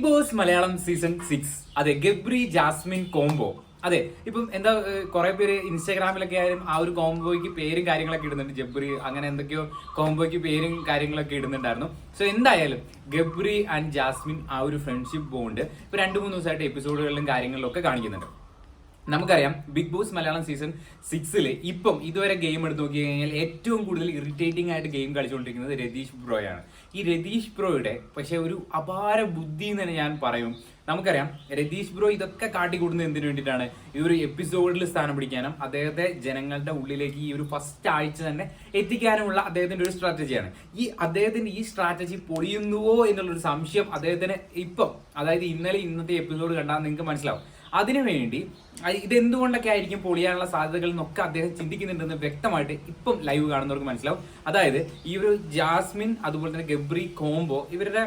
Bigg Boss Malayalam season six അതെ Gabri Jasmine combo അതെ ഇപ്പം എന്താ കുറെ പേര് ഇൻസ്റ്റാഗ്രാമിലൊക്കെ ആയാലും ആ ഒരു കോംബോയ്ക്ക് പേരും കാര്യങ്ങളൊക്കെ ഇടുന്നുണ്ട്. ജബ്രി അങ്ങനെ എന്തൊക്കെയോ കോംബോയ്ക്ക് പേരും കാര്യങ്ങളൊക്കെ ഇടുന്നുണ്ടായിരുന്നു. സോ എന്തായാലും ഗബ്രി ആൻഡ് ജാസ്മിൻ ആ ഒരു ഫ്രണ്ട്ഷിപ്പ് ബോണ്ട് ഇപ്പൊ രണ്ടു മൂന്ന് ദിവസമായിട്ട് എപ്പിസോഡുകളിലും കാര്യങ്ങളിലും ഒക്കെ കാണിക്കുന്നുണ്ട്. നമുക്കറിയാം ബിഗ് ബോസ് മലയാളം സീസൺ സിക്സിൽ ഇപ്പം ഇതുവരെ ഗെയിം എടുത്ത് നോക്കി കഴിഞ്ഞാൽ ഏറ്റവും കൂടുതൽ ഇറിറ്റേറ്റിംഗ് ആയിട്ട് ഗെയിം കളിച്ചുകൊണ്ടിരിക്കുന്നത് രതീഷ് ബ്രോയാണ് ഈ രതീഷ് ബ്രോയുടെ പക്ഷെ ഒരു അപാര ബുദ്ധി എന്ന് തന്നെ ഞാൻ പറയും. നമുക്കറിയാം രതീഷ് ബ്രോ ഇതൊക്കെ കാട്ടിക്കൂടുന്നത് എന്തിനു വേണ്ടിയിട്ടാണ്? ഈ ഒരു എപ്പിസോഡിൽ സ്ഥാനം പിടിക്കാനും അദ്ദേഹത്തെ ജനങ്ങളുടെ ഉള്ളിലേക്ക് ഈ ഒരു ഫസ്റ്റ് ആഴ്ച തന്നെ എത്തിക്കാനുമുള്ള അദ്ദേഹത്തിന്റെ ഒരു സ്ട്രാറ്റജിയാണ് ഈ അദ്ദേഹത്തിന്റെ ഈ സ്ട്രാറ്റജി പൊളിയുന്നുവോ എന്നുള്ളൊരു സംശയം അദ്ദേഹത്തിന് ഇപ്പം അതായത് ഇന്നലെ ഇന്നത്തെ എപ്പിസോഡ് കണ്ടാൽ നിങ്ങൾക്ക് മനസ്സിലാവും. അതിനുവേണ്ടി ഇതെന്തുകൊണ്ടൊക്കെ ആയിരിക്കും പൊളിയാനുള്ള സാധ്യതകൾ എന്നൊക്കെ അദ്ദേഹം ചിന്തിക്കുന്നുണ്ടെന്ന് വ്യക്തമായിട്ട് ഇപ്പം ലൈവ് കാണുന്നവർക്ക് മനസ്സിലാവും. അതായത് ഈ ഒരു ജാസ്മിൻ അതുപോലെ തന്നെ ഗബ്രി കോംബോ ഇവരുടെ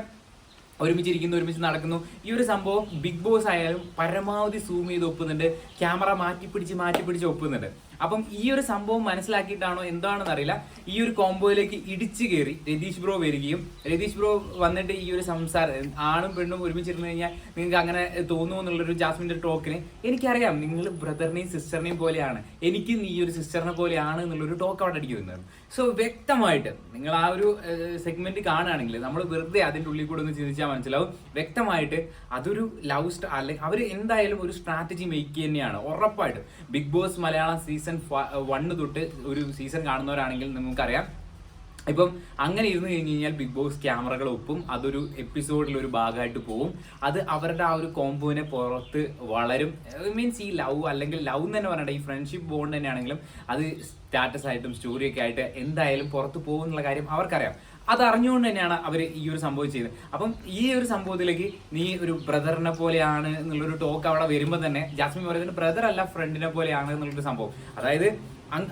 ഒരുമിച്ചിരിക്കുന്നു ഒരുമിച്ച് നടക്കുന്നു. ഈ ഒരു സംഭവം ബിഗ് ബോസ് ആയാലും പരമാവധി സൂം ചെയ്ത് ഒപ്പുന്നുണ്ട്. ക്യാമറ മാറ്റി പിടിച്ച് മാറ്റി പിടിച്ച് ഒപ്പുന്നുണ്ട്. അപ്പം ഈ ഒരു സംഭവം മനസ്സിലാക്കിയിട്ടാണോ എന്താണെന്ന് അറിയില്ല ഈ ഒരു കോംബോയിലേക്ക് ഇടിച്ചു കയറി രതീഷ് ബ്രോ വരികയും രതീഷ് ബ്രോ വന്നിട്ട് ഈ ഒരു സംസാരം ആണും പെണ്ണും ഒരുമിച്ചിരുന്നു കഴിഞ്ഞാൽ നിങ്ങൾക്ക് അങ്ങനെ തോന്നുന്നു എന്നുള്ളൊരു ജാസ്മിന്റെ ടോക്കിന് എനിക്കറിയാം. നിങ്ങൾ ബ്രദറിനെയും സിസ്റ്ററിനെയും പോലെയാണ്. എനിക്കും ഈ ഒരു സിസ്റ്ററിനെ പോലെയാണ് എന്നുള്ളൊരു ടോക്ക് അവിടെ അടിക്കുന്നുണ്ട് സോ വ്യക്തമായിട്ട് നിങ്ങൾ ആ ഒരു സെഗ്മെന്റ് കാണുകയാണെങ്കിൽ നമ്മൾ വെറുതെ അതിന്റെ ഉള്ളിൽ കൂടെ ഒന്ന് ചിന്തിച്ചാൽ മനസ്സിലാവും. വ്യക്തമായിട്ട് അതൊരു ലവ് സ്റ്റാ അല്ലെങ്കിൽ അവർ എന്തായാലും ഒരു സ്ട്രാറ്റജി മേക്ക് തന്നെയാണ് ഉറപ്പായിട്ടും. Bigg Boss Malayalam season one തൊട്ട് ഒരു സീസൺ കാണുന്നവരാണെങ്കിൽ നിങ്ങൾക്കറിയാം. ഇപ്പം അങ്ങനെ ഇരുന്ന് കഴിഞ്ഞ് കഴിഞ്ഞാൽ ബിഗ് ബോസ് ക്യാമറകൾ ഒപ്പും അതൊരു എപ്പിസോഡിൽ ഒരു ഭാഗമായിട്ട് പോവും. അത് അവരുടെ ആ ഒരു കോംബോനെ പുറത്ത് വളരും. മീൻസ് ഈ ലവ് അല്ലെങ്കിൽ ലവ് എന്ന് തന്നെ പറയണ്ട ഈ ഫ്രണ്ട്ഷിപ്പ് ബോണ്ട് തന്നെയാണെങ്കിലും അത് സ്റ്റാറ്റസ് ആയിട്ടും സ്റ്റോറിയൊക്കെ ആയിട്ട് എന്തായാലും പുറത്ത് പോകും എന്നുള്ള കാര്യം അവർക്കറിയാം. അത് അറിഞ്ഞുകൊണ്ട് തന്നെയാണ് അവർ ഈ ഒരു സംഭവം ചെയ്തത്. അപ്പം ഈ ഒരു സംഭവത്തിലേക്ക് നീ ഒരു ബ്രദറിനെ പോലെയാണ് എന്നുള്ളൊരു ടോക്ക് അവിടെ വരുമ്പോൾ തന്നെ ജാസ്മിൻ പറയുന്നത് ബ്രദർ അല്ല ഫ്രണ്ടിനെ പോലെയാണ് എന്നുള്ളൊരു സംഭവം. അതായത്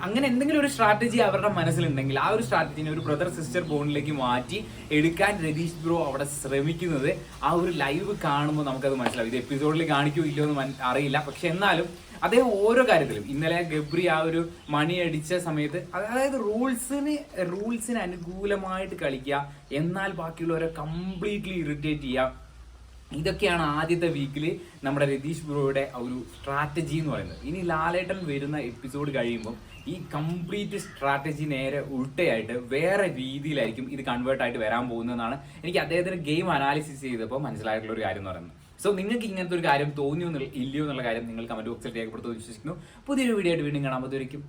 അങ്ങനെ എന്തെങ്കിലും ഒരു സ്ട്രാറ്റജി അവരുടെ മനസ്സിലുണ്ടെങ്കിൽ ആ ഒരു സ്ട്രാറ്റജിനെ ഒരു ബ്രദർ സിസ്റ്റർ ബോണ്ടിലേക്ക് മാറ്റി എടുക്കാൻ രതീഷ് ബ്രോ അവിടെ ശ്രമിക്കുന്നത് ആ ഒരു ലൈവ് കാണുമ്പോൾ നമുക്കത് മനസ്സിലാവും. ഇത് എപ്പിസോഡിൽ കാണിക്കോ ഇല്ലയോ എന്ന് അറിയില്ല. പക്ഷെ എന്നാലും അതേ ഓരോ കാര്യത്തിലും ഇന്നലെ ഗബ്രി ആ ഒരു മണി അടിച്ച സമയത്ത് അതായത് റൂൾസിന് റൂൾസിന് അനുകൂലമായിട്ട് കളിക്കുക എന്നാൽ ബാക്കിയുള്ളവരെ കംപ്ലീറ്റ്ലി ഇറിറ്റേറ്റ് ചെയ്യുക ഇതൊക്കെയാണ് ആദ്യത്തെ വീക്കിൽ നമ്മുടെ രതീഷ് ബ്രോയുടെ ഒരു സ്ട്രാറ്റജി എന്ന് പറയുന്നത്. ഇനി ലാലേട്ടൻ വരുന്ന എപ്പിസോഡ് കഴിയുമ്പോൾ ഈ കംപ്ലീറ്റ് സ്ട്രാറ്റജി നേരെ ഉൾട്ടയായിട്ട് വേറെ രീതിയിലായിരിക്കും ഇത് കൺവേർട്ട് ആയിട്ട് വരാൻ പോകുന്നതെന്നാണ് എനിക്ക് അദ്ദേഹത്തിന് ഗെയിം അനാലിസിസ് ചെയ്തപ്പോൾ മനസ്സിലായിട്ടുള്ള ഒരു കാര്യം എന്ന് പറയുന്നത്. സോ നിങ്ങൾക്ക് ഇങ്ങനത്തെ ഒരു കാര്യം തോന്നിയോ ഇല്ലയോ എന്നുള്ള കാര്യം നിങ്ങൾ കമന്റ് ബോക്സിൽ രേഖപ്പെടുത്തുമെന്ന് വിശ്വസിക്കുന്നു. പുതിയൊരു വീഡിയോ ആയിട്ട് വീണ്ടും കാണാൻ പറ്റുമായിരിക്കും